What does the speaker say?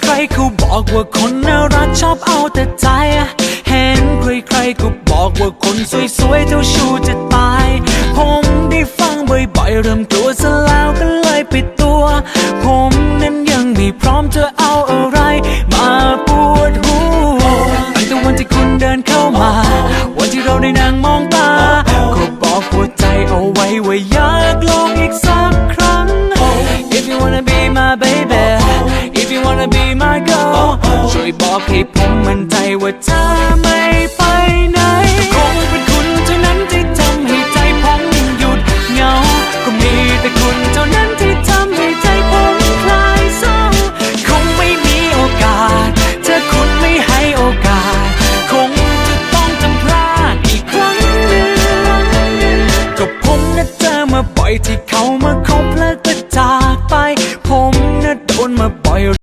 ใครๆเขาบอกว่าคนน่ารักชอบเอาแต่ใจ เห็นใครๆก็บอกว่าคนสวยๆเจ้าชู้จะตาย ผมได้ฟังบ่อยๆเริ่มกลัวซะแล้วก็เลยปิดตัว ผมนั้นยังไม่พร้อมจะเอาอะไร มาปวดหัวตั้งแต่วันที่คุณเดินเข้ามา วันที่เราได้นั่งมองตาก็บอกหัวใจเอาไว้ว่าอยากลองอีกสักครั้ง If you wanna be my baby วยบอกให้ผมมั่นใจว่าเธอไม่ไปไหน คงเป็นคุณเท่านั้นที่ทำให้ใจผมหยุดเหงา ก็มีแต่คุณเท่านั้นที่ทำให้ใจผมคลายเศร้า คงไม่มีโอกาส เธอคุณไม่ให้โอกาส คงจะต้องจำพลาดอีกครั้งหนึ่งก็ผมนะเจอมาปล่อยที่เขามาคบและก็จากไป ผมนะโดนมาปล่อย